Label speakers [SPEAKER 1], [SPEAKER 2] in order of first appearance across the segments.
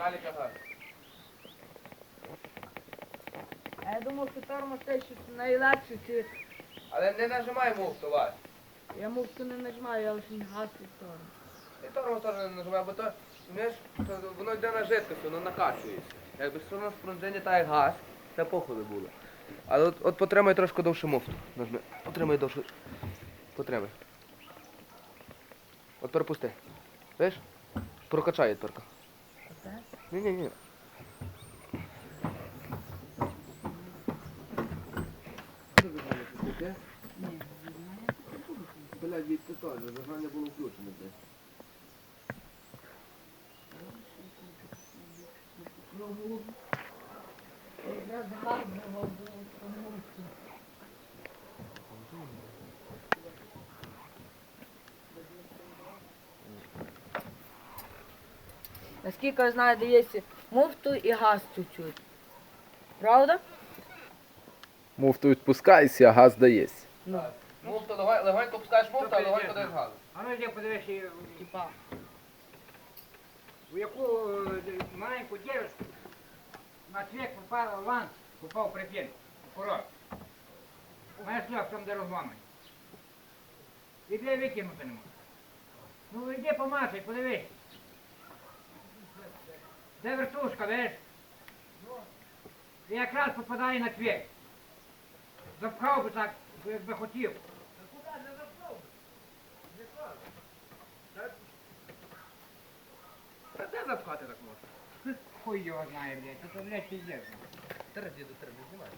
[SPEAKER 1] Віталіка газ.
[SPEAKER 2] А я думав, що тормоз те, що найлегше, чи
[SPEAKER 1] Але не нажимай муфту, Вась.
[SPEAKER 2] я мовку не нажимаю, я лише газ і тормоз.
[SPEAKER 1] І тормоз теж не нажимай, бо то, знаєш, то воно йде на жидкость, воно накачується. Якби все одно спружинення так як газ, це походу було. Але от, от потримай трошки довше муфту. Нажми. Потримай довше. Потримай. От перепусти. Видиш? Прокачає тільки.
[SPEAKER 2] Оце?
[SPEAKER 1] Ні-ні-ні.
[SPEAKER 2] Ні,
[SPEAKER 1] Блядь, від це теж, зажання було включено, блядь.
[SPEAKER 2] Якраз газ було мовку. Наскільки я знаю, дається муфту і газ чуть-чуть. Правда?
[SPEAKER 3] Муфту відпускайся, а газ даєсь.
[SPEAKER 2] Ну,
[SPEAKER 1] Муфту, легонько легонько пускаєш муфту, а легонько даєш газу.
[SPEAKER 4] А ну йди подивись,
[SPEAKER 2] типа.
[SPEAKER 4] у яку е, маленьку дівчинку на цвіт попав лан, попав припін. Акурат. Маєш шлях там, де розламаний. І де викинути не можна. Ну йди помацай, подивись. Де вертушка, видиш? І якраз попадає на цвіт. Запхав би так, якби хотів.
[SPEAKER 1] Та де запхати так можна?
[SPEAKER 4] Хуй його знає, блядь. Це, блядь, пиздец.
[SPEAKER 1] Треба діду, треба знімати.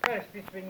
[SPEAKER 4] Перш під.